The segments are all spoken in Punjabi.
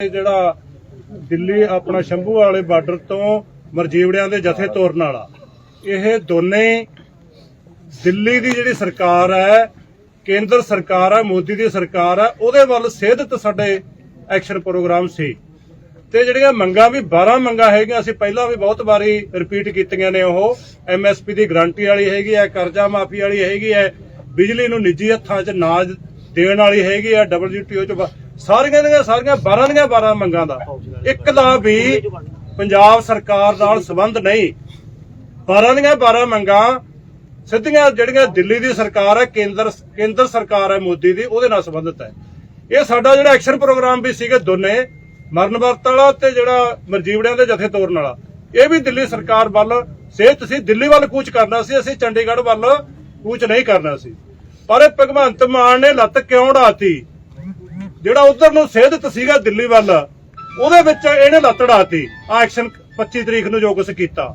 ਜਿਹੜਾ ਦਿੱਲੀ ਆਪਣਾ ਸ਼ੰਭੂ ਵਾਲੇ ਬਾਰਡਰ ਤੋਂ ਮਰਜੀਵੜਿਆਂ ਦੇ ਜਥੇ ਤੋਰਨ ਵਾਲਾ, ਇਹ ਦੋਨੇ ਦਿੱਲੀ ਦੀ ਜਿਹੜੀ ਸਰਕਾਰ ਹੈ, ਕੇਂਦਰ ਸਰਕਾਰ ਹੈ, ਮੋਦੀ ਦੀ ਸਰਕਾਰ ਹੈ, ਉਹਦੇ ਵੱਲ ਸੇਧਤ ਸਾਡੇ ਐਕਸ਼ਨ ਪ੍ਰੋਗਰਾਮ ਸੀ। ਤੇ ਜਿਹੜੀਆਂ ਮੰਗਾਂ ਵੀ 12 ਮੰਗਾਂ ਹੈਗੀਆਂ, ਅਸੀਂ ਪਹਿਲਾਂ ਵੀ ਬਹੁਤ ਵਾਰੀ ਰਿਪੀਟ ਕੀਤੀਆਂ ਨੇ ਉਹ। ਐਮਐਸਪੀ ਦੀ ਗਰੰਟੀ ਵਾਲੀ ਹੈਗੀ ਹੈ, ਕਰਜ਼ਾ ਮਾਫੀ ਵਾਲੀ ਹੈਗੀ ਹੈ, ਬਿਜਲੀ ਨੂੰ ਨਿੱਜੀ ਹੱਥਾਂ 'ਚ ਨਾ ਦੇਣ ਵਾਲੀ ਹੈਗੀ ਹੈ WTO 'ਚ ਸਾਰੀਆਂ ਦੀਆਂ ਸਾਰੀਆਂ 12 ਦੀਆਂ 12 ਮੰਗਾਂ ਦਾ। ਇੱਕ ਦਾ ਵੀ ਪੰਜਾਬ ਸਰਕਾਰ ਨਾਲ ਸੰਬੰਧ ਨਹੀਂ। 12 ਦੀਆਂ 12 ਮੰਗਾਂ ਸਿੱਧੀਆਂ ਜਿਹੜੀਆਂ ਦਿੱਲੀ ਦੀ ਸਰਕਾਰ ਹੈ, ਕੇਂਦਰ ਕੇਂਦਰ ਸਰਕਾਰ ਹੈ, ਮੋਦੀ ਦੀ, ਉਹਦੇ ਨਾਲ ਸੰਬੰਧਿਤ ਹੈ। ਇਹ ਸਾਡਾ ਜਿਹੜਾ ਐਕਸ਼ਨ ਪ੍ਰੋਗਰਾਮ ਵੀ ਸੀਗੇ ਦੋਨੇ, ਮਰਨ ਵਰਤ ਵਾਲਾ ਤੇ ਜਿਹੜਾ ਮਰਜੀਵੜਿਆਂ ਦੇ ਜਥੇ ਤੋਰਨ ਵਾਲਾ। ਇਹ ਵੀ ਦਿੱਲੀ ਸਰਕਾਰ ਵੱਲ, ਸਿਹਤ ਸੀ, ਦਿੱਲੀ ਵੱਲ ਕੂਚ ਕਰਨਾ ਸੀ, ਅਸੀਂ ਚੰਡੀਗੜ੍ਹ ਵੱਲ ਕੂਚ ਨਹੀਂ ਕਰਨਾ ਸੀ। ਪਰ ਭਗਵੰਤ ਮਾਨ ਨੇ ਲੱਤ ਕਿਉਂ ਢਾਤੀ ਜਿਹੜਾ ਉਧਰ ਨੂੰ ਸਿਹਤ ਸੀਗਾ ਦਿੱਲੀ ਵੱਲ, ਉਹਦੇ ਵਿੱਚ ਇਹਨੇ ਲੱਤ ਆ ਐਕਸ਼ਨ 25 ਤਰੀਕ ਨੂੰ ਜੋ ਕੁਛ ਕੀਤਾ।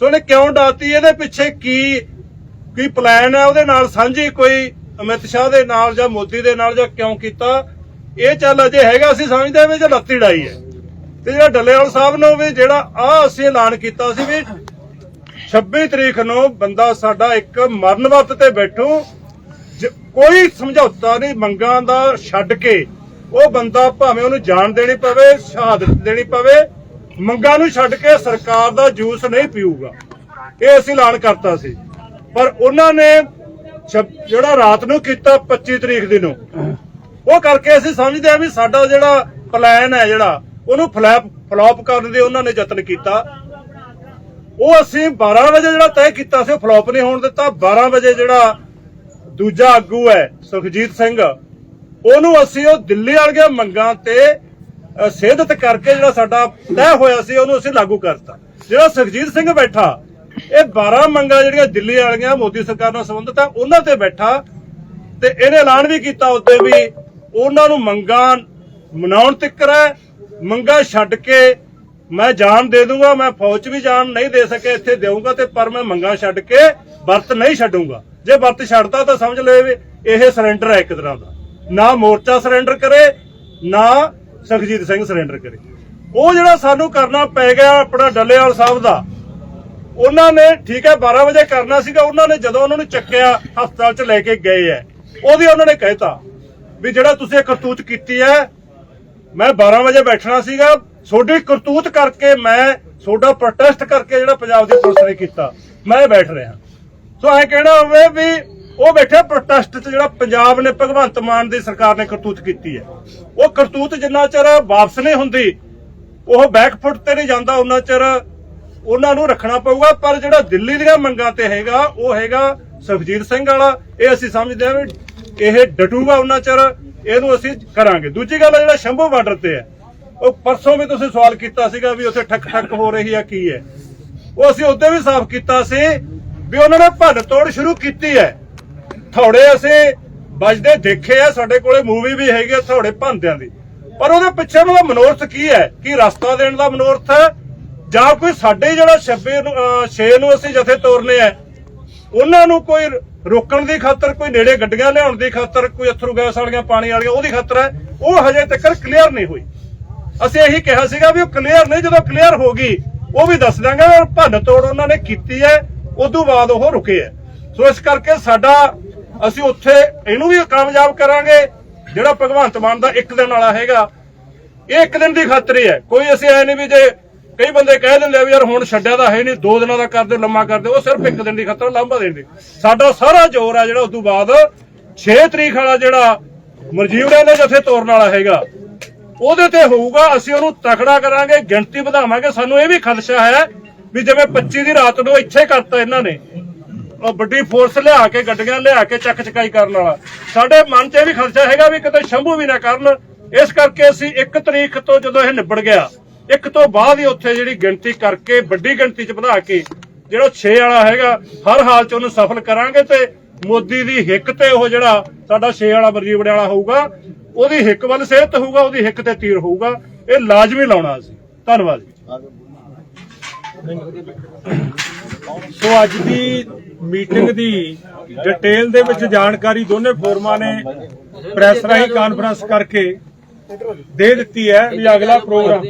ਸੋ ਇਹਨੇ ਕਿਉਂ ਡਾਤੀ? ਇਹਦੇ ਪਿੱਛੇ ਕੀ ਕੀ ਪਲਾਨ ਹੈ? ਉਹਦੇ ਨਾਲ ਸਾਂਝੀ ਕੋਈ ਅਮਿਤ ਸ਼ਾਹ ਦੇ ਨਾਲ ਜਾਂ ਮੋਦੀ ਦੇ ਨਾਲ ਜਾਂ ਕਿਉਂ ਕੀਤਾ? ਇਹ ਚੱਲ ਅਜੇ ਹੈਗਾ, ਅਸੀਂ ਸਮਝਦੇ ਵੀ ਜੇ ਲੱਤੀ ਡਾਈ ਹੈ। ਤੇ ਜਿਹੜਾ ਡੱਲੇਵਾਲ ਸਾਹਿਬ ਨੂੰ ਵੀ ਜਿਹੜਾ ਆ ਅਸੀਂ ਐਲਾਨ ਕੀਤਾ ਸੀ ਵੀ 26 ਤਰੀਕ ਨੂੰ ਬੰਦਾ ਸਾਡਾ ਇੱਕ ਮਰਨ ਵਰਤ ਤੇ ਬੈਠੂ ਕੋਈ ਸਮਝੌਤਾ ਨਹੀਂ, ਮੰਗਾਂ ਦਾ ਛੱਡ ਕੇ ਉਹ ਬੰਦਾ ਭਾਵੇਂ ਉਹਨੂੰ ਜਾਨ ਦੇਣੀ ਪਵੇ, ਸ਼ਹਾਦਤ ਦੇਣੀ ਪਵੇ, ਮੰਗਾਂ ਨੂੰ ਛੱਡ ਕੇ ਸਰਕਾਰ ਦਾ ਜੂਸ ਨਹੀਂ ਪੀਊਗਾ। ਇਹ ਅਸੀਂ ਐਲਾਨ ਕਰਤਾ ਸੀ। ਪਰ ਉਹਨਾਂ ਨੇ ਜਿਹੜਾ ਰਾਤ ਨੂੰ ਕੀਤਾ 25 ਤਰੀਕ ਦੀ ਨੂੰ, ਉਹ ਕਰਕੇ ਅਸੀਂ ਸਮਝਦੇ ਆ ਵੀ ਸਾਡਾ ਜਿਹੜਾ ਪਲਾਨ ਹੈ ਜਿਹੜਾ, ਉਹਨੂੰ ਫਲੈਪ ਫਲॉप ਕਰਨ ਦੇ ਉਹਨਾਂ ਨੇ ਯਤਨ ਕੀਤਾ। ਉਹ ਅਸੀਂ 12 ਵਜੇ ਜਿਹੜਾ ਤੈਅ ਕੀਤਾ ਸੀ, ਉਹ ਫਲॉप ਨਹੀਂ ਹੋਣ ਦਿੱਤਾ। 12 ਵਜੇ ਜਿਹੜਾ ਦੂਜਾ ਆਗੂ ਹੈ ਸੁਖਜੀਤ ਸਿੰਘ। ਉਹਨੂੰ ਅਸੀਂ ਉਹ ਦਿੱਲੀ ਵਾਲੀਆਂ ਮੰਗਾਂ ਤੇ ਅ, ਸੇਧਤ ਕਰਕੇ ਜਿਹੜਾ ਸਾਡਾ ਤੈਅ ਹੋਇਆ ਸੀ ਉਹਨੂੰ ਅਸੀਂ ਲਾਗੂ ਕਰਤਾ। ਜਿਹੜਾ ਸੁਖਜੀਤ ਸਿੰਘ ਬੈਠਾ ਇਹ 12 ਮੰਗਾਂ ਜਿਹੜੀਆਂ ਦਿੱਲੀ ਵਾਲੀਆਂ ਮੋਦੀ ਸਰਕਾਰ ਨਾਲ ਸੰਬੰਧਿਤ ਆ ਉਹਨਾਂ ਤੇ ਬੈਠਾ। ਤੇ ਇਹਨੇ ਐਲਾਨ ਵੀ ਕੀਤਾ ਉੱਤੇ ਵੀ ਉਹਨਾਂ ਨੂੰ ਮੰਗਾਂ ਮਨਾਉਣ ਤਿੱਕਰ ਹੈ ਮੰਗਾਂ ਛੱਡ ਕੇ ਮੈਂ ਜਾਨ ਦੇ ਦੂੰਗਾ ਮੈਂ ਫੌਜ 'ਚ ਵੀ ਜਾਨ ਨਹੀਂ ਦੇ ਸਕੇ ਇੱਥੇ ਦੇਊਂਗਾ ਤੇ ਪਰ ਮੈਂ ਮੰਗਾਂ ਛੱਡ ਕੇ ਵਰਤ ਨਹੀਂ ਛੱਡੂੰਗਾ। ਜੇ ਵਰਤ ਛੱਡਦਾ ਤਾਂ ਸਮਝ ਲਓ ਵੀ, ਇਹ ਸਰੈਂਡਰ ਹੈ ਇੱਕ ਤਰ੍ਹਾਂ ਦਾ। ਨਾ ਮੋਰਚਾ ਸਰੈਂਡਰ ਕਰੇ, ਨਾ ਸੁਖਜੀਤ ਸਿੰਘ ਸਰੈਂਡਰ ਕਰੇ। ਉਹ ਜਿਹੜਾ ਸਾਨੂੰ ਕਰਨਾ ਪੈ ਗਿਆ ਆਪਣਾ ਡੱਲੇਵਾਲ ਸਾਹਿਬ ਦਾ, ਉਹਨਾਂ ਨੇ ਠੀਕ ਹੈ 12 ਵਜੇ ਕਰਨਾ ਸੀਗਾ, ਉਹਨਾਂ ਨੇ ਜਦੋਂ ਉਹਨਾਂ ਨੂੰ ਚੱਕਿਆ, ਹਸਪਤਾਲ 'ਚ ਲੈ ਕੇ ਗਏ ਐ ਉਹਦੀ ਉਹਨਾਂ ਨੇ ਕਹਿਤਾ ਵੀ ਜਿਹੜਾ ਤੁਸੀਂ ਕਰਤੂਤ ਕੀਤੀ ਹੈ, ਮੈਂ 12 ਵਜੇ ਬੈਠਣਾ ਸੀਗਾ, ਤੁਹਾਡੀ ਕਰਤੂਤ ਕਰਕੇ ਮੈਂ, ਤੁਹਾਡਾ ਪ੍ਰੋਟੈਸਟ ਕਰਕੇ ਜਿਹੜਾ ਪੰਜਾਬ ਦੀ ਪੁਲਿਸ ਨੇ ਕੀਤਾ, ਮੈਂ ਬੈਠ ਰਿਹਾ। ਸੋ ਐ ਕਹਿਣਾ ਹੋਵੇ ਵੀ ਉਹ ਬੈਠੇ ਪ੍ਰੋਟੈਸਟ 'ਚ ਜਿਹੜਾ ਪੰਜਾਬ ਨੇ ਭਗਵੰਤ ਮਾਨ ਦੀ ਸਰਕਾਰ ਨੇ ਕਰਤੂਤ ਕੀਤੀ ਹੈ। ਉਹ ਕਰਤੂਤ ਜਿੰਨਾ ਚਿਰ ਵਾਪਸ ਨਹੀਂ ਹੁੰਦੀ, ਉਹ ਬੈਕਫੁੱਟ ਤੇ ਨਹੀਂ ਜਾਂਦਾ, ਉਹਨਾਂ ਚਿਰ ਉਹਨਾਂ ਨੂੰ ਰੱਖਣਾ ਪਊਗਾ। ਪਰ ਜਿਹੜਾ ਦਿੱਲੀ ਦੀਆਂ ਮੰਗਾਂ ਤੇ ਹੈਗਾ, ਉਹ ਹੈਗਾ ਸੁਖਜੀਤ ਸਿੰਘ ਵਾਲਾ। ਇਹ ਅਸੀਂ ਸਮਝਦੇ ਹਾਂ ਵੀ ਇਹ ਡਟੂਗਾ ਉਹਨਾਂ ਚਿਰ, ਇਹਨੂੰ ਅਸੀਂ ਕਰਾਂਗੇ। ਦੂਜੀ ਗੱਲ ਜਿਹੜਾ ਸ਼ੰਭੂ ਬਾਰਡਰ ਤੇ ਹੈ, ਉਹ ਪਰਸੋਂ ਵੀ ਤੁਸੀਂ ਸਵਾਲ ਕੀਤਾ ਸੀਗਾ ਵੀ ਉੱਥੇ ਠੱਕ ਠੱਕ ਹੋ ਰਹੀ ਹੈ ਕੀ ਹੈ? ਉਹ ਅਸੀਂ ਉਦੋਂ ਵੀ ਸਾਫ਼ ਕੀਤਾ ਸੀ ਵੀ ਉਹਨਾਂ ਨੇ ਭੰਨ ਤੋੜ ਸ਼ੁਰੂ ਕੀਤੀ ਹੈ। ਥੋੜੇ ਅਸੀਂ ਵੱਜਦੇ ਦੇਖੇ ਆ, ਸਾਡੇ ਕੋਲੇ ਮੂਵੀ ਵੀ ਹੈਗੀ ਆ ਥੋੜੇ ਭੰਦਿਆਂ ਦੀ। ਪਰ ਉਹਦੇ ਪਿੱਛੇ ਉਹਨਾਂ ਦਾ ਮਨੋਰਥ ਕੀ ਹੈ? ਕਿ ਰਸਤਾ ਦੇਣ ਦਾ ਮਨੋਰਥ ਹੈ? ਜਾਂ ਕੋਈ ਸਾਡੇ ਜਿਹੜਾ 26 ਨੂੰ 6 ਨੂੰ ਅਸੀਂ ਜਥੇ ਤੋਰਨੇ ਆ, ਉਹਨਾਂ ਨੂੰ ਕੋਈ ਰੋਕਣ ਦੀ ਖਾਤਰ, ਕੋਈ ਨੇੜੇ ਗੱਡੀਆਂ ਲਿਆਉਣ ਦੀ ਖਾਤਰ, ਕੋਈ ਅਥਰੂ ਗੈਸ ਵਾਲੀਆਂ, ਪਾਣੀ ਵਾਲੀਆਂ, ਉਹਦੀ ਖਾਤਰ ਹੈ। ਉਹ ਹਜੇ ਤੱਕ ਕਲੀਅਰ ਨਹੀਂ ਹੋਈ। ਅਸੀਂ ਇਹੀ ਕਿਹਾ ਸੀਗਾ ਵੀ ਉਹ ਕਲੀਅਰ ਨਹੀਂ, ਜਦੋਂ ਕਲੀਅਰ ਹੋ ਗਈ, ਉਹ ਵੀ ਦੱਸ ਦਾਂਗੇ ਭੰਨ ਤੋੜ ਉਹਨਾਂ ਨੇ ਕੀਤੀ ਹੈ। ਉਦੋਂ ਬਾਅਦ ਉਹ ਰੁਕੇ ਹੈ। ਸੋ ਇਸ ਕਰਕੇ ਸਾਡਾ ਅਸੀਂ ਉੱਥੇ ਇਹਨੂੰ ਵੀ ਕਾਮਯਾਬ ਕਰਾਂਗੇ, ਜਿਹੜਾ ਭਗਵੰਤ ਮਾਨ ਦਾ ਇੱਕ ਦਿਨ ਵਾਲਾ ਹੈਗਾ। ਇਹ ਇੱਕ ਦਿਨ ਦੀ ਖਾਤਰ ਹੈ ਕੋਈ ਅਸੀਂ ਐ ਨਹੀਂ ਵੀ ਜੇ ਕਈ ਬੰਦੇ ਕਹਿ ਦਿੰਦੇ ਆ ਵੀ ਯਾਰ ਹੁਣ ਛੱਡਿਆ ਤਾਂ ਹੈ ਨਹੀਂ, ਦੋ ਦਿਨਾਂ ਦਾ ਕਰਦੇ, ਲੰਮਾ ਕਰਦੇ, ਉਹ ਸਿਰਫ ਇੱਕ ਦਿਨ ਦੀ ਖਾਤਰ ਲੰਬਾ ਦੇਣ ਦੀ। ਸਾਡਾ ਸਾਰਾ ਜ਼ੋਰ ਆ ਜਿਹੜਾ ਉਸ ਤੋਂ ਬਾਅਦ 6 ਤਰੀਕ ਵਾਲਾ ਜਿਹੜਾ ਮਰਜੀਵੜਿਆਂ ਦੇ ਜਥੇ ਤੋਰਨ ਵਾਲਾ ਹੈਗਾ, ਉਹਦੇ ਤੇ ਹੋਊਗਾ, ਅਸੀਂ ਉਹਨੂੰ ਤਕੜਾ ਕਰਾਂਗੇ, ਗਿਣਤੀ ਵਧਾਵਾਂਗੇ, ਸਾਨੂੰ ਇਹ ਵੀ ਖਦਸ਼ਾ ਹੈ ਵੀ ਜਿਵੇਂ 25 ਦੀ ਰਾਤ ਨੂੰ ਇੱਥੇ ਕਰਤਾ ਇਹਨਾਂ ਨੇ। ਉਹ ਵੱਡੀ ਫੋਰਸ ਲਿਆ ਕੇ, ਗੱਡੀਆਂ ਲਿਆ ਕੇ ਚੱਕ ਚਕਾਈ ਕਰਨ ਵਾਲਾ। ਸਾਡੇ ਮਨ 'ਚ ਇਹ ਵੀ ਖਰਚਾ ਹੈਗਾ ਵੀ ਕਿਤੇ ਸ਼ੰਭੂ ਵੀ ਨਾ ਕਰਨ। ਇਸ ਕਰਕੇ ਅਸੀਂ 1 ਤਰੀਕ ਤੋਂ ਜਦੋਂ ਇਹ ਨਿਬੜ ਗਿਆ, ਇੱਕ ਤੋਂ ਬਾਅਦ ਹੀ ਉੱਥੇ ਜਿਹੜੀ ਗਿਣਤੀ ਕਰਕੇ, ਵੱਡੀ ਗਿਣਤੀ 'ਚ ਵਧਾ ਕੇ, ਜਿਹੜਾ 6 ਵਾਲਾ ਹੈਗਾ, ਹਰ ਹਾਲ 'ਚ ਉਹਨੂੰ ਸਫਲ ਕਰਾਂਗੇ ਤੇ ਮੋਦੀ ਦੀ ਹਿੱਕ ਤੇ ਉਹ ਜਿਹੜਾ ਸਾਡਾ 6 ਵਾਲਾ ਵਰਜੀਵੜੇ ਵਾਲਾ ਹੋਊਗਾ, ਉਹਦੀ ਹਿੱਕ ਵੱਲ ਸਿਹਤ ਹੋਊਗਾ, ਉਹਦੀ ਹਿੱਕ ਤੇ ਤੀਰ ਹੋਊਗਾ। ਇਹ ਲਾਜ਼ਮੀ ਲਾਉਣਾ ਅਸੀਂ। ਧੰਨਵਾਦ ਜੀ। ਸੋ ਅੱਜ ਦੀ ਮੀਟਿੰਗ ਦੀ ਡਿਟੇਲ ਦੇ ਵਿੱਚ ਜਾਣਕਾਰੀ ਦੋਨੇ ਫੋਰਮਾਂ ਨੇ ਪ੍ਰੈਸ ਰਾਹੀਂ ਕਾਨਫਰੰਸ ਕਰਕੇ ਦੇ ਦਿੱਤੀ ਹੈ ਵੀ ਅਗਲਾ ਪ੍ਰੋਗਰਾਮ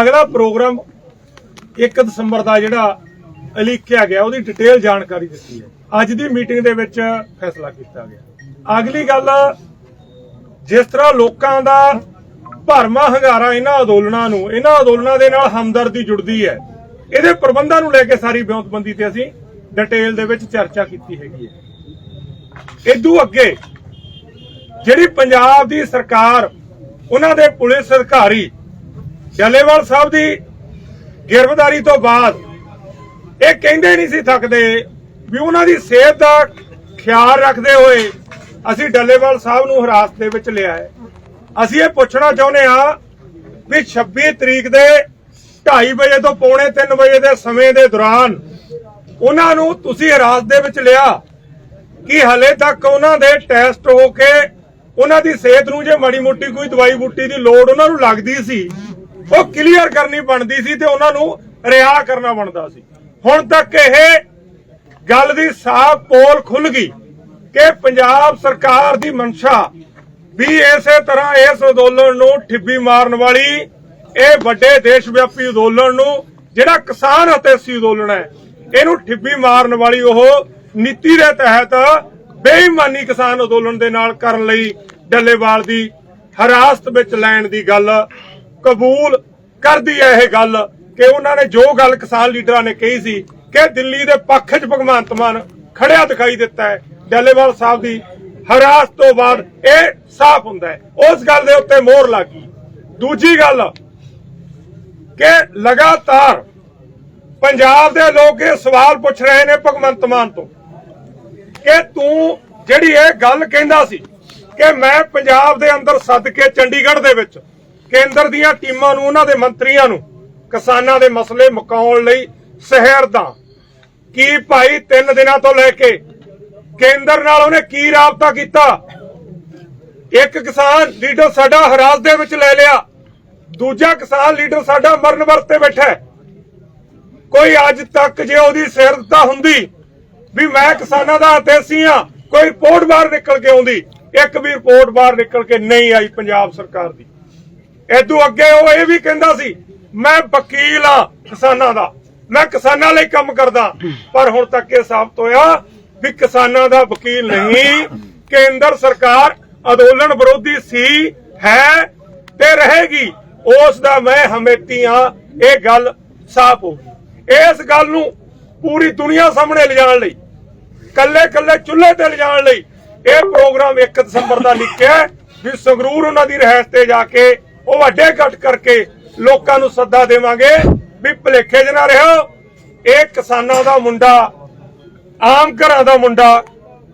ਅਗਲਾ ਪ੍ਰੋਗਰਾਮ 1 ਦਸੰਬਰ ਦਾ ਜਿਹੜਾ ਲਿਖਿਆ ਗਿਆ, ਉਹਦੀ ਡਿਟੇਲ ਜਾਣਕਾਰੀ ਦਿੱਤੀ ਹੈ। ਅੱਜ ਦੀ ਮੀਟਿੰਗ ਦੇ ਵਿੱਚ ਫੈਸਲਾ ਕੀਤਾ ਗਿਆ। ਅਗਲੀ ਗੱਲ ਜਿਸ ਤਰ੍ਹਾਂ ਲੋਕਾਂ ਦਾ ਭਰਮਾ ਹੰਗਾਰਾ ਇਹਨਾਂ ਅੰਦੋਲਨਾਂ ਨੂੰ, ਇਹਨਾਂ ਅੰਦੋਲਨਾਂ ਦੇ ਨਾਲ ਹਮਦਰਦੀ ਜੁੜਦੀ ਹੈ। ਇਹਦੇ ਪ੍ਰਬੰਧਾਂ ਨੂੰ ਲੈ ਕੇ ਸਾਰੀ ਬਿਉਂਤਬੰਦੀ ਤੇ ਅਸੀਂ ਡਿਟੇਲ ਦੇ ਵਿੱਚ ਚਰਚਾ ਕੀਤੀ ਹੈਗੀ ਹੈ। ਇਦੋਂ ਅੱਗੇ ਜਿਹੜੀ ਪੰਜਾਬ ਦੀ ਸਰਕਾਰ, ਉਹਨਾਂ ਦੇ ਪੁਲਿਸ ਅਧਿਕਾਰੀ ਡੱਲੇਵਾਲ ਸਾਹਿਬ ਦੀ ਗ੍ਰਿਫਤਾਰੀ ਤੋਂ ਬਾਅਦ ਇਹ ਕਹਿੰਦੇ ਨਹੀਂ ਸੀ ਥੱਕਦੇ ਵੀ ਉਹਨਾਂ ਦੀ ਸਿਹਤ ਦਾ ਖਿਆਲ ਰੱਖਦੇ ਹੋਏ ਅਸੀਂ ਡੱਲੇਵਾਲ ਸਾਹਿਬ ਨੂੰ ਹਿਰਾਸਤ ਦੇ ਵਿੱਚ ਲਿਆ ਹੈ। ਅਸੀਂ ਇਹ ਪੁੱਛਣਾ ਚਾਹੁੰਦੇ ਆ ਵੀ 26 ਤਰੀਕ ਦੇ 2:30 ਵਜੇ ਤੋਂ ਪੌਣੇ 3 ਵਜੇ ਦੇ ਸਮੇਂ ਦੇ ਦੌਰਾਨ ਉਹਨਾਂ ਨੂੰ ਤੁਸੀਂ ਹਿਰਾਸਤ ਦੇ ਵਿੱਚ ਲਿਆ ਕਿ ਹਲੇ ਤੱਕ ਉਹਨਾਂ ਦੇ ਟੈਸਟ ਹੋ ਕੇ ਉਹਨਾਂ ਦੀ ਸਿਹਤ ਨੂੰ ਜੇ ਮਾੜੀ ਮੋਟੀ ਕੋਈ ਦਵਾਈ ਬੂਟੀ ਦੀ ਲੋੜ ਉਹਨਾਂ ਨੂੰ ਲੱਗਦੀ ਸੀ, ਉਹ ਕਲੀਅਰ ਕਰਨੀ ਬਣਦੀ ਸੀ ਤੇ ਉਹਨਾਂ ਨੂੰ ਰਿਹਾ ਕਰਨਾ ਬਣਦਾ ਸੀ। ਹੁਣ ਤੱਕ ਇਹ ਗੱਲ ਦੀ ਸਾਫ਼ ਪੋਲ ਖੁੱਲ ਗਈ ਕਿ ਪੰਜਾਬ ਸਰਕਾਰ ਦੀ ਮਨਸ਼ਾ ਵੀ ਇਸੇ ਤਰ੍ਹਾਂ ਇਸ ਅੰਦੋਲਨ ਨੂੰ ਠਿੱਬੀ ਮਾਰਨ ਵਾਲੀ ਇਹ ਵੱਡੇ ਦੇਸ਼ ਵਿਆਪੀ ਅੰਦੋਲਨ ਨੂੰ, ਜਿਹੜਾ ਕਿਸਾਨ ਅਤੇ ਅੰਦੋਲਨ ਹੈ, ਇਹਨੂੰ ਠਿੱਬੀ ਮਾਰਨ ਵਾਲੀ ਉਹ ਨੀਤੀ ਦੇ ਤਹਿਤ ਬੇਈਮਾਨੀ ਕਿਸਾਨ ਅੰਦੋਲਨ ਦੇ ਨਾਲ ਕਰਨ ਲਈ ਡੱਲੇਵਾਲ ਦੀ ਹਰਾਸਤ ਵਿੱਚ ਲੈਣ ਦੀ ਗੱਲ ਕਬੂਲ ਕਰਦੀ ਹੈ ਇਹ ਗੱਲ ਕਿ ਉਹਨਾਂ ਨੇ ਜੋ ਗੱਲ ਕਿਸਾਨ ਲੀਡਰਾਂ ਨੇ ਕਹੀ ਸੀ ਕਿ ਦਿੱਲੀ ਦੇ ਪੱਖ 'ਚ ਭਗਵੰਤ ਮਾਨ ਖੜਿਆ ਦਿਖਾਈ ਦਿੱਤਾ ਹੈ। ਡੱਲੇਵਾਲ ਸਾਹਿਬ ਦੀ ਹਰਾਸਤ ਤੋਂ ਬਾਅਦ ਇਹ ਸਾਫ਼ ਹੁੰਦਾ ਹੈ। ਉਸ ਗੱਲ ਦੇ ਉੱਤੇ ਮੋਹਰ ਲੱਗੀ। ਦੂਜੀ ਗੱਲ ਕਿ ਲਗਾਤਾਰ ਪੰਜਾਬ ਦੇ ਲੋਕ ਇਹ ਸਵਾਲ ਪੁੱਛ ਰਹੇ ਨੇ ਭਗਵੰਤ ਮਾਨ ਤੋਂ ਕਿ ਤੂੰ ਜਿਹੜੀ ਇਹ ਗੱਲ ਕਹਿੰਦਾ ਸੀ ਕਿ ਮੈਂ ਪੰਜਾਬ ਦੇ ਅੰਦਰ ਸੱਦ ਕੇ ਚੰਡੀਗੜ੍ਹ ਦੇ ਵਿੱਚ ਕੇਂਦਰ ਦੀਆਂ ਟੀਮਾਂ ਨੂੰ, ਉਹਨਾਂ ਦੇ ਮੰਤਰੀਆਂ ਨੂੰ ਕਿਸਾਨਾਂ ਦੇ ਮਸਲੇ ਮੁਕਾਉਣ ਲਈ ਸਹਿਰਦਾ, ਕੀ ਭਾਈ ਤਿੰਨ ਦਿਨਾਂ ਤੋਂ ਲੈ ਕੇ ਕੇਂਦਰ ਨਾਲ ਉਹਨੇ ਕੀ ਰਾਬਤਾ ਕੀਤਾ? ਇੱਕ ਕਿਸਾਨ ਲੀਡਰ ਸਾਡਾ ਹਰਾਸ ਦੇ ਵਿੱਚ ਲੈ ਲਿਆ। ਦੂਜਾ ਕਿਸਾਨ ਲੀਡਰ ਸਾਡਾ ਮਰਨ ਵਰਤੇ ਬੈਠਾ ਕੋਈ ਅੱਜ ਤੱਕ ਜੇ ਉਹਦੀ ਸਿਰਦਤਾ ਹੁੰਦੀ ਵੀ ਮੈਂ ਕਿਸਾਨਾਂ ਦਾ ਹਿਤੈਸ਼ੀ ਆ ਕੋਈ ਰਿਪੋਰਟ ਬਾਹਰ ਨਿਕਲ ਕੇ ਆਉਂਦੀ। ਇੱਕ ਵੀ ਰਿਪੋਰਟ ਬਾਹਰ ਨਿਕਲ ਕੇ ਨਹੀਂ ਆਈ ਪੰਜਾਬ ਸਰਕਾਰ ਦੀ। ਇਦੋਂ ਅੱਗੇ ਉਹ ਇਹ ਵੀ ਕਹਿੰਦਾ ਸੀ, ਮੈਂ ਵਕੀਲ ਆ ਕਿਸਾਨਾਂ ਦਾ। ਮੈਂ ਕਿਸਾਨਾਂ ਲਈ ਕੰਮ ਕਰਦਾ। ਪਰ ਹੁਣ ਤੱਕ ਇਹ ਸਾਬਤ ਹੋਇਆ ਵੀ ਕਿਸਾਨਾਂ ਦਾ ਵਕੀਲ ਨਹੀਂ। ਕੇਂਦਰ ਸਰਕਾਰ ਅਦੋਲਨ ਵਿਰੋਧੀ ਸੀ, ਹੈ ਤੇ ਰਹੇਗੀ। ਉਸ ਦਾ ਮੈਂ ਹਮੇਤੀ ਆ ਇਹ ਗੱਲ ਸਾਫ਼ ਹੋ ਗਈ। ਇਸ ਗੱਲ ਨੂੰ ਪੂਰੀ ਦੁਨੀਆ ਸਾਹਮਣੇ ਲਿਜਾਣ ਲਈ ਕੱਲੇ ਕੱਲੇ ਚੁੱਲ੍ਹੇ ਤੇ ਲਿਜਾਣ ਲਈ ਇਹ ਪ੍ਰੋਗਰਾਮ 1 ਦਸੰਬਰ ਦਾ ਲਿਖਿਆ ਵੀ ਸੰਗਰੂਰ ਉਹਨਾਂ ਦੀ ਰਹਿਸ ਤੇ ਜਾ ਕੇ ਉਹ ਵੱਡੇ ਇਕੱਠ ਕਰਕੇ ਲੋਕਾਂ ਨੂੰ ਸੱਦਾ ਦੇਵਾਂਗੇ ਵੀ ਭਲੇਖੇ ਜਨਾ ਰਹੋ ਇਹ ਕਿਸਾਨਾਂ ਦਾ ਮੁੰਡਾ ਆਮ ਘਰਾਂ ਦਾ ਮੁੰਡਾ,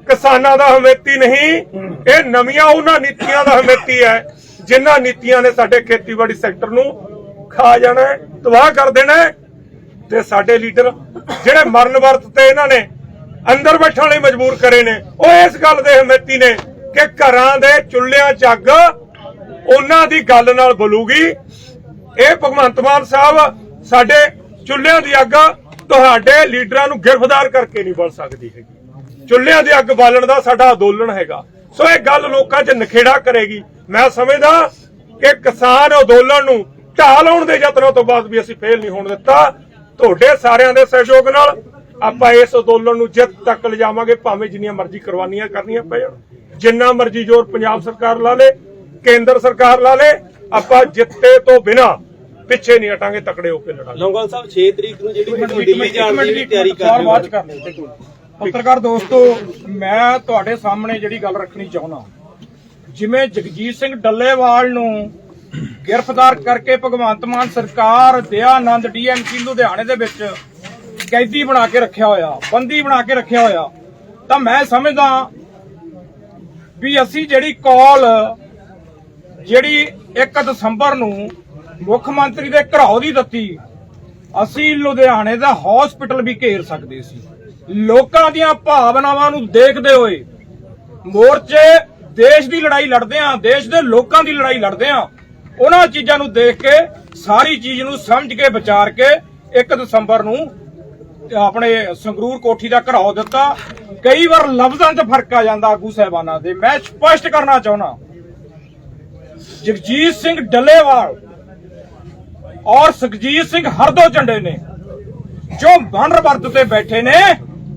ਕਿਸਾਨਾਂ ਦਾ ਹਮੇਤੀ ਨਹੀਂ, ਇਹ ਨਵੀਆਂ ਉਹਨਾਂ ਨੀਤੀਆਂ ਦਾ ਹਮੇਤੀ ਹੈ, ਜਿਨ੍ਹਾਂ ਨੀਤੀਆਂ ਨੇ ਸਾਡੇ ਖੇਤੀਬਾੜੀ ਸੈਕਟਰ ਨੂੰ ਖਾ ਜਾਣਾ ਤਬਾਹ ਕਰ ਦੇਣਾ ਤੇ ਸਾਡੇ ਲੀਡਰ ਜਿਹੜੇ ਮਰਨ ਵਰਤ ਤੇ ਇਹਨਾਂ ਨੇ ਅੰਦਰ ਬੈਠਣ ਲਈ ਮਜਬੂਰ ਕਰੇ ਨੇ, ਉਹ ਇਸ ਗੱਲ ਦੇ ਹਮੇਤੀ ਨੇ ਕਿ ਘਰਾਂ ਦੇ ਚੁੱਲ੍ਹਿਆਂ 'ਚ ਅੱਗ ਉਹਨਾਂ ਦੀ ਗੱਲ ਨਾਲ ਬਲੂਗੀ। ਇਹ ਭਗਵੰਤ ਮਾਨ ਸਾਹਿਬ ਸਾਡੇ ਚੁੱਲ੍ਹਿਆਂ ਦੀ ਅੱਗ ਤੁਹਾਡੇ ਲੀਡਰਾਂ ਨੂੰ ਗ੍ਰਿਫਤਾਰ ਕਰਕੇ ਨਹੀਂ ਬਲ ਸਕਦੀ ਹੈਗੀ। ਚੁੱਲ੍ਹਿਆਂ ਦੀ ਅੱਗ ਬਾਲਣ ਦਾ ਸਾਡਾ ਅੰਦੋਲਨ ਹੈਗਾ। ਸੋ ਇਹ ਗੱਲ ਲੋਕਾਂ 'ਚ ਨਖੇੜਾ ਕਰੇਗੀ। ਮੈਂ ਸਮਝਦਾ ਕਿ ਕਿਸਾਨ ਅੰਦੋਲਨ ਨੂੰ ਢਾਹ ਲਾਉਣ ਦੇ ਯਤਨਾਂ ਤੋਂ ਬਾਅਦ ਵੀ ਅਸੀਂ ਫੇਲ ਨਹੀਂ ਹੋਣ ਦਿੱਤਾ। ਤੁਹਾਡੇ ਸਾਰਿਆਂ ਦੇ ਸਹਿਯੋਗ ਨਾਲ ਆਪਾਂ ਇਸ ਅੰਦੋਲਨ ਨੂੰ ਜਿੱਤ ਤੱਕ ਲਿਜਾਵਾਂਗੇ, ਭਾਵੇਂ ਜਿੰਨੀਆਂ ਮਰਜ਼ੀ ਕੁਰਬਾਨੀਆਂ ਕਰਨੀਆਂ ਪੈ ਜਾਣ ਜਿੰਨਾ ਮਰਜ਼ੀ ਜ਼ੋਰ ਪੰਜਾਬ ਸਰਕਾਰ ਲਾ ਲੇ, ਕੇਂਦਰ ਸਰਕਾਰ ਲਾ ਲੇ, ਆਪਾਂ ਜਿੱਤੇ ਤੋਂ ਬਿਨਾ ਪਿੱਛੇ ਨਹੀਂ ਹਟਾਂਗੇ ਤਕੜੇ ਹੋ ਕੇ ਲੜਾਂਗੇ। ਲੌਂਗੋਵਾਲ ਸਾਹਿਬ 6 ਤਰੀਕ ਨੂੰ ਜਿਹੜੀ ਦਿੱਲੀ ਜਾਣ ਦੀ ਤਿਆਰੀ ਕਰ ਰਹੇ ਬਾਅਦ ਚ ਹੋ ਕਰ ਲਿਓ ਪੱਤਰਕਾਰ ਦੋਸਤੋ ਮੈਂ ਤੁਹਾਡੇ ਸਾਹਮਣੇ ਜਿਹੜੀ ਗੱਲ ਰੱਖਣੀ ਚਾਹੁੰਦਾ ਜਿਵੇਂ ਜਗਜੀਤ ਸਿੰਘ ਡੱਲੇਵਾਲ ਨੂੰ ਗ੍ਰਿਫਤਾਰ ਕਰਕੇ ਭਗਵੰਤ ਮਾਨ ਸਰਕਾਰ ਦਇਆਨੰਦ ਡੀਐਮਸੀ ਲੁਧਿਆਣੇ ਦੇ ਵਿੱਚ ਕੈਦੀ ਬਣਾ ਕੇ ਰੱਖਿਆ ਹੋਇਆ ਬੰਦੀ ਬਣਾ ਕੇ ਰੱਖਿਆ ਹੋਇਆ ਤਾਂ ਮੈਂ ਸਮਝਦਾ ਵੀ ਅਸੀਂ ਜਿਹੜੀ ਕਾਲ ਜਿਹੜੀ 1 ਦਸੰਬਰ ਨੂੰ ਮੁੱਖ ਮੰਤਰੀ ਦੇ ਘਰਾਓ ਦੀ ਦਿੱਤੀ। ਅਸੀਂ ਲੁਧਿਆਣੇ ਦਾ ਹਸਪੀਟਲ ਵੀ ਘੇਰ ਸਕਦੇ ਸੀ। ਲੋਕਾਂ ਦੀਆਂ ਭਾਵਨਾਵਾਂ ਨੂੰ ਦੇਖਦੇ ਹੋਏ ਮੋਰਚੇ ਦੇਸ਼ ਦੀ ਲੜਾਈ ਲੜਦੇ ਆ, ਦੇਸ਼ ਦੇ ਲੋਕਾਂ ਦੀ ਲੜਾਈ ਲੜਦੇ ਆ। ਉਹਨਾਂ ਚੀਜ਼ਾਂ ਨੂੰ ਦੇਖ ਕੇ, ਸਾਰੀ ਚੀਜ਼ ਨੂੰ ਸਮਝ ਕੇ, ਵਿਚਾਰ ਕੇ 1 ਦਸੰਬਰ ਨੂੰ ਆਪਣੇ ਸੰਗਰੂਰ ਕੋਠੀ ਦਾ ਘਰਾਓ ਦਿੱਤਾ। ਕਈ ਵਾਰ ਲਫ਼ਜ਼ਾਂ 'ਚ ਫ਼ਰਕ ਆ ਜਾਂਦਾ ਆਗੂ ਸਾਹਿਬਾਨਾਂ ਦੇ। ਮੈਂ ਸਪਸ਼ਟ ਕਰਨਾ ਚਾਹੁੰਦਾ। ਜਗਜੀਤ ਸਿੰਘ ਡੱਲੇਵਾਲ ਔਰ ਸੁਖਜੀਤ ਸਿੰਘ ਹਰਦੋ ਝੰਡੇ ਨੇ, ਜੋ ਮਰਨ ਵਰਤ ਤੇ ਬੈਠੇ ਨੇ,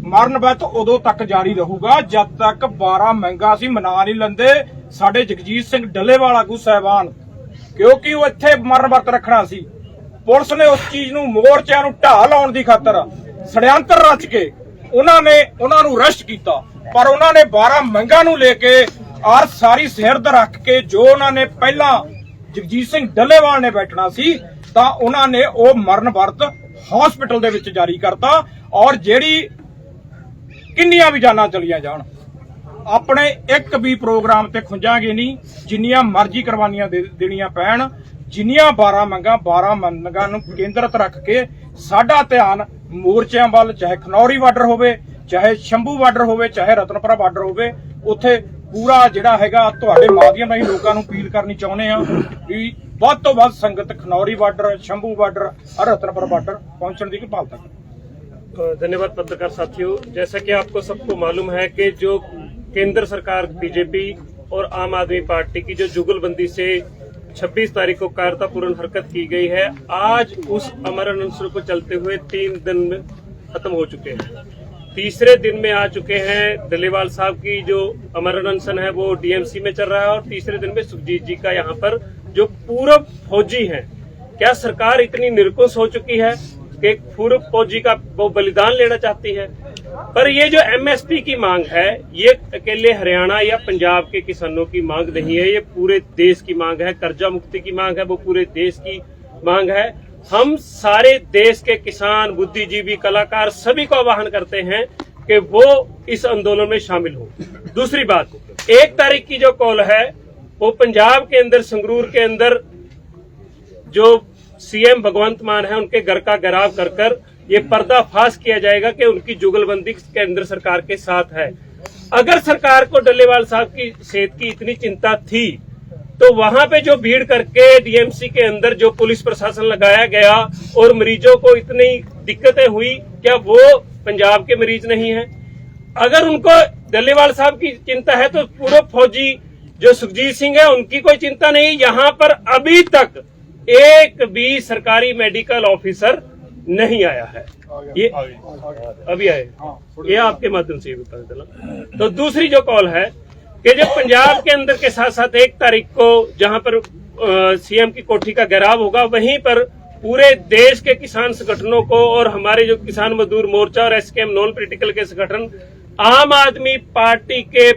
ਮਰਨ ਵਰਤ ਉਦੋਂ ਤੱਕ ਜਾਰੀ ਰਹੂਗਾ ਜਦ ਤੱਕ 12 ਮਹਿੰਗਾ ਅਸੀਂ ਮਨਾ ਨਹੀਂ ਲੈਂਦੇ ਸਾਡੇ ਜਗਜੀਤ ਸਿੰਘ ਡੱਲੇਵਾਲ ਆਗੂ ਸਾਹਿਬਾਨ, ਕਿਉਂਕਿ ਉਹ ਇੱਥੇ ਮਰਨ ਵਰਤ ਰੱਖਣਾ ਸੀ। ਪੁਲਿਸ ਨੇ ਉਸ ਚੀਜ਼ ਨੂੰ ਮੋਰਚਿਆਂ ਨੂੰ ਢਾਹ ਲਾਉਣ ਦੀ ਖਾਤਰ ਛੜਿਆੰਤਰ ਰਚ ਕੇ ਉਹਨਾਂ ਨੇ ਉਹਨਾਂ ਨੂੰ ਅਰੈਸਟ ਕੀਤਾ, ਪਰ ਉਹਨਾਂ ਨੇ 12 ਮੰਗਾਂ ਨੂੰ ਲੈ ਕੇ ਔਰ ਸਾਰੀ ਸਿਰਦ ਰੱਖ ਕੇ ਜੋ ਉਹਨਾਂ ਨੇ ਪਹਿਲਾਂ ਜਗਜੀਤ ਸਿੰਘ ਡੱਲੇਵਾਲ ਨੇ ਬੈਠਣਾ ਸੀ ਤਾਂ ਉਹਨਾਂ ਨੇ ਉਹ ਮਰਨ ਵਰਤ ਹਸਪੀਟਲ ਦੇ ਵਿੱਚ ਜਾਰੀ ਕਰਤਾ ਔਰ ਜਿਹੜੀ ਕਿੰਨੀਆਂ ਵੀ ਜਾਨਾਂ ਚਲੀਆਂ ਜਾਣ, ਆਪਣੇ ਇੱਕ ਵੀ ਪ੍ਰੋਗਰਾਮ ਤੇ ਖੁੰਝਾਂਗੇ ਨਹੀਂ, ਜਿੰਨੀਆਂ ਮਰਜ਼ੀ ਕੁਰਬਾਨੀਆਂ ਦੇਣੀਆਂ ਪੈਣ, ਜਿੰਨੀਆਂ 12 ਮੰਗਾਂ 12 ਮੰਗਾਂ ਨੂੰ ਕੇਂਦਰਤ ਰੱਖ ਕੇ ਸਾਡਾ ਧਿਆਨ ਮੋਰਚਿਆਂ ਵੱਲ, ਚਾਹੇ ਖਨੌਰੀ ਬਾਰਡਰ ਹੋਵੇ, ਚਾਹੇ ਸ਼ੰਭੂ ਬਾਰਡਰ ਹੋਵੇ, ਚਾਹੇ ਰਤਨਪੁਰਾ ਬਾਰਡਰ ਹੋਵੇ, ਉੱਥੇ ਪੂਰਾ ਜਿਹੜਾ ਹੈਗਾ, ਤੁਹਾਡੇ ਮਾਧਿਅਮ ਰਾਹੀਂ ਲੋਕਾਂ ਨੂੰ ਅਪੀਲ ਕਰਨੀ ਚਾਹੁੰਦੇ ਆ ਵੀ ਵੱਧ ਤੋਂ ਵੱਧ ਸੰਗਤ ਖਨੌਰੀ ਬਾਰਡਰ ਸ਼ੰਭੂ ਬਾਰਡਰ ਔਰ ਰਤਨਪੁਰਾ ਬਾਰਡਰ ਪਹੁੰਚਣ ਦੀ ਕਿਰਪਾਲਤਾ ਕਰੇ धन्यवाद पत्रकार साथियों जैसा कि आपको सबको मालूम है कि जो केंद्र सरकार बीजेपी और आम आदमी पार्टी की जो जुगलबंदी से 26 तारीख को कायरतापूर्ण हरकत की गई है आज उस अमर अनशन को चलते हुए तीन दिन में खत्म हो चुके हैं तीसरे दिन में आ चुके हैं दलेवाल साहब की जो अमर अनशन है वो डीएमसी में चल रहा है और तीसरे दिन में सुखजीत जी का यहाँ पर जो पूर्व फौजी हैं। क्या सरकार इतनी निर्कुश हो चुकी है कि पूर्व फौजी का वो बलिदान लेना चाहती है? पर ये जो एमएसपी की मांग है, ये अकेले हरियाणा या पंजाब के किसानों की मांग नहीं है, ये पूरे देश की मांग है, कर्जा मुक्ति की मांग है, वो पूरे देश की मांग है। हम सारे देश के किसान, बुद्धिजीवी, कलाकार सभी को आह्वान करते हैं कि वो इस आंदोलन में शामिल हो। दूसरी बात, एक तारीख की जो कॉल है वो पंजाब के अंदर, संगरूर के अंदर जो सीएम भगवंत मान है, उनके घर का घेराव कर कर ये पर्दाफाश किया जाएगा कि उनकी जुगलबंदी केंद्र सरकार के साथ है। अगर सरकार को डल्लेवाल साहब की सेहत की इतनी चिंता थी तो वहाँ पे जो भीड़ करके डीएमसी के अंदर जो पुलिस प्रशासन लगाया गया और मरीजों को इतनी दिक्कतें हुई, क्या वो पंजाब के मरीज़ नहीं है? अगर उनको डल्लेवाल साहब की चिंता है तो पूर्व फौजी जो सुखजीत सिंह है उनकी कोई चिंता नहीं। यहाँ पर अभी तक एक भी सरकारी मेडिकल ऑफिसर नहीं आया है। ये अभी आए। ये आपके माध्यम से ही पता चला तो दूसरी जो कॉल है कि जो पंजाब के अंदर के साथ साथ एक तारीख को जहाँ पर सीएम की कोठी का घेराव होगा वहीं पर पूरे देश के किसान संगठनों को और हमारे जो किसान मजदूर मोर्चा और एसकेएम नॉन पॉलिटिकल के संगठन आम आदमी पार्टी के